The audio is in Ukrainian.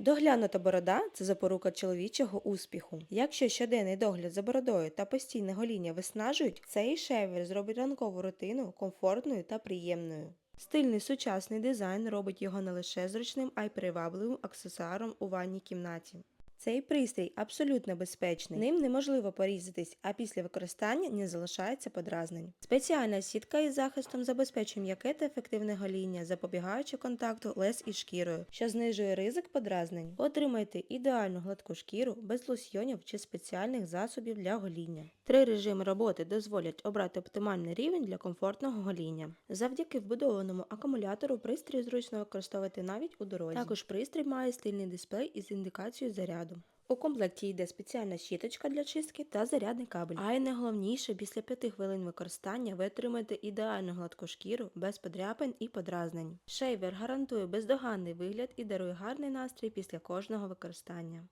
Доглянута борода це запорука чоловічого успіху. Якщо щоденний догляд за бородою та постійне гоління виснажують, цей шейвер зробить ранкову рутину комфортною та приємною. Стильний сучасний дизайн робить його не лише зручним, а й привабливим аксесуаром у ванній кімнаті. Цей пристрій абсолютно безпечний. Ним неможливо порізатись, а після використання не залишається подразнень. Спеціальна сітка із захистом забезпечує м'яке та ефективне гоління, запобігаючи контакту лез із шкірою, що знижує ризик подразнень. Отримайте ідеальну гладку шкіру без лосьйонів чи спеціальних засобів для гоління. Три режими роботи дозволять обрати оптимальний рівень для комфортного гоління. Завдяки вбудованому акумулятору пристрій зручно використовувати навіть у дорозі. Також пристрій має стильний дисплей із індикацією заряду. У комплекті йде спеціальна щіточка для чистки та зарядний кабель. А й найголовніше, після 5 хвилин використання ви отримаєте ідеальну гладку шкіру без подряпин і подразнень. Шейвер гарантує бездоганний вигляд і дарує гарний настрій після кожного використання.